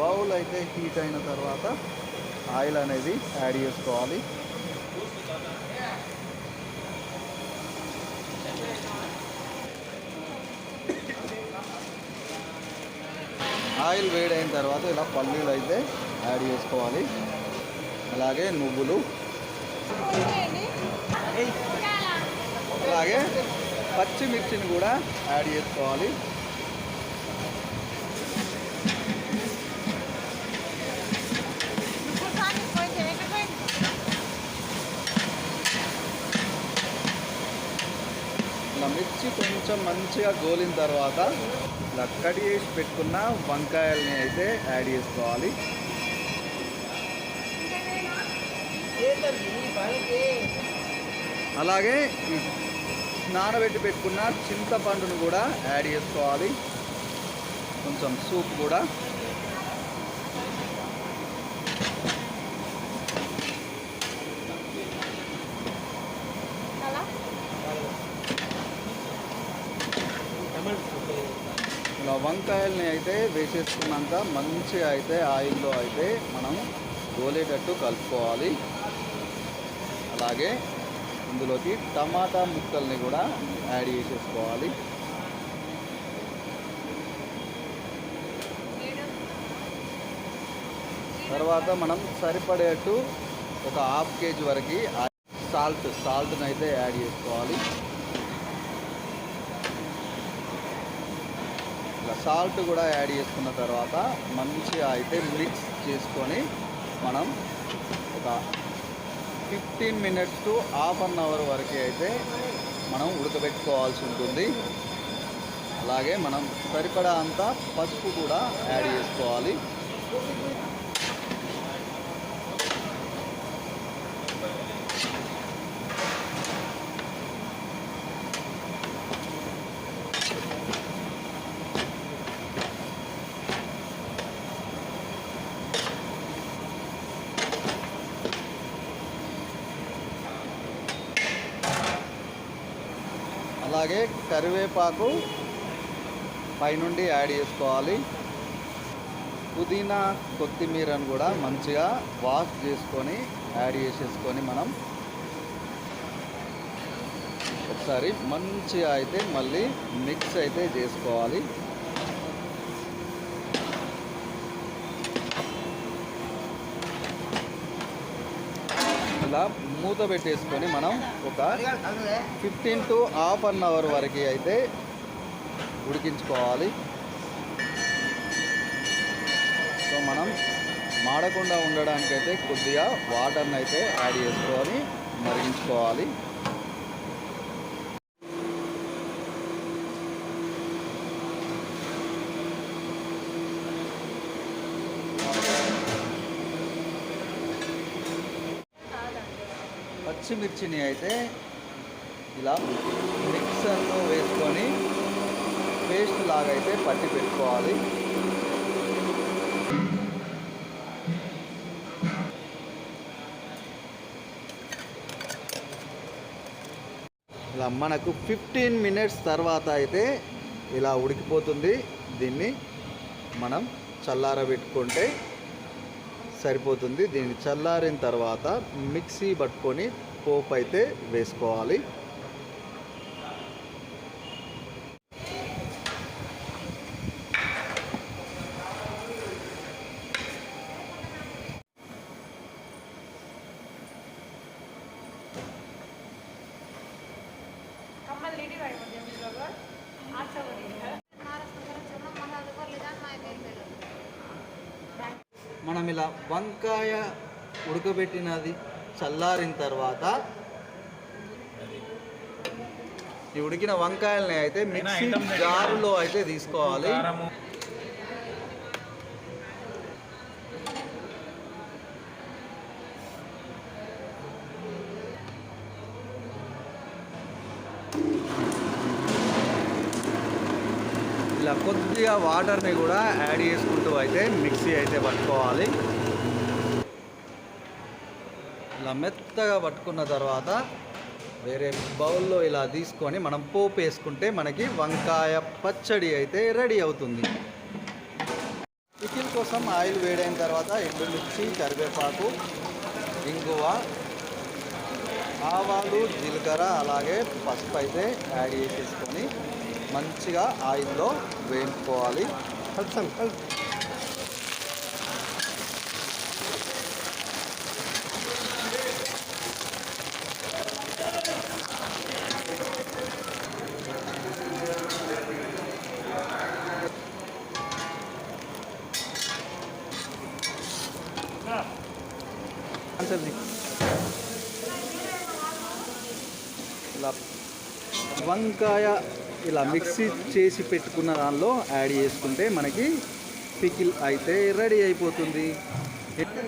Bowl అయితే heat అయిన తర్వాత ఆయిల్ అనేది యాడ్ చేసుకోవాలి. ఆయిల్ వేడైన తర్వాత ఇలా పల్లీలు అయితే యాడ్ చేసుకోవాలి. అలాగే నువ్వులు. అలాగే పచ్చిమిర్చిని కూడా యాడ్ చేసుకోవాలి. ఇలా కొంచెం మంచిగా గోలిన తర్వాత ఇలా కట్ చేసి పెట్టుకున్న వంకాయల్ని అయితే యాడ్ చేసుకోవాలి. అలాగే నానబెట్టి పెట్టుకున్న చింతపండును కూడా యాడ్ చేసుకోవాలి. కొంచెం సూప్ కూడా. వంకాయల్ని అయితే వేసేసుకున్నాక మంచిగా అయితే ఆయిల్లో అయితే మనం గోలేటట్టు కలుపుకోవాలి. అలాగే ఇందులోకి టమాటా ముక్కల్ని కూడా యాడ్ చేసేసుకోవాలి. తర్వాత మనం సరిపడేట్టు ఒక హాఫ్ కేజీ వరకు సాల్ట్ సాల్ట్ని అయితే యాడ్ చేసుకోవాలి. సాల్ట్ కూడా యాడ్ చేసుకున్న తర్వాత మంచిగా అయితే మిక్స్ చేసుకొని మనం ఒక fifteen minutes to half an hour వరకు అయితే మనం ఉడకబెట్టుకోవాల్సి ఉంటుంది. అలాగే మనం సరిపడా అంతా పసుపు కూడా యాడ్ చేసుకోవాలి. అలాగే కరివేపాకు పైనుండి యాడ్ చేసుకోవాలి. పుదీనా కొత్తిమీరను కూడా మంచిగా వాష్ చేసుకొని యాడ్ చేసేసుకొని మనం ఒకసారి మంచిగా అయితే మళ్ళీ మిక్స్ అయితే చేసుకోవాలి. ఇలా మూత పెట్టేసుకొని మనం ఒక fifteen to half an hour వరకు అయితే ఉడికించుకోవాలి. సో మనం మాడకుండా ఉండడానికైతే కొద్దిగా వాటర్ని అయితే యాడ్ చేసుకొని మరిగించుకోవాలి. పచ్చిమిర్చిని అయితే ఇలా మిక్సర్లో వేసుకొని పేస్ట్ లాగా అయితే పట్టి పెట్టుకోవాలి. ఇలా మనకు ఫిఫ్టీన్ మినిట్స్ తర్వాత అయితే ఇలా ఉడికిపోతుంది. దీన్ని మనం చల్లారబెట్టుకుంటే సరిపోతుంది. దీన్ని చల్లారిన తర్వాత మిక్సీ పట్టుకొని పోపు అయితే వేసుకోవాలి. మనం ఇలా వంకాయ ఉడకబెట్టినది చల్లారిన తర్వాత ఈ ఉడికిన వంకాయల్ని అయితే మిక్సీ జారులో అయితే తీసుకోవాలి. ఇలా కొద్దిగా వాటర్ని కూడా యాడ్ చేసుకుంటూ అయితే మిక్సీ అయితే పట్టుకోవాలి. ఇలా మెత్తగా పట్టుకున్న తర్వాత వేరే బౌల్లో ఇలా తీసుకొని మనం పోపు వేసుకుంటే మనకి వంకాయ పచ్చడి అయితే రెడీ అవుతుంది. చికెన్ కోసం ఆయిల్ వేడైన తర్వాత ఎండుమిర్చి కరివేపాకు ఇంగువ ఆవాలు జీలకర్ర అలాగే పసుపు అయితే యాడ్ చేసేసుకొని మంచిగా ఆయిల్లో వేయించుకోవాలి. ఆన్సర్ ఇలా వంకాయ ఇలా మిక్సీ చేసి పెట్టుకున్న దానిలో యాడ్ చేసుకుంటే మనకి పికిల్ అయితే రెడీ అయిపోతుంది. ఇది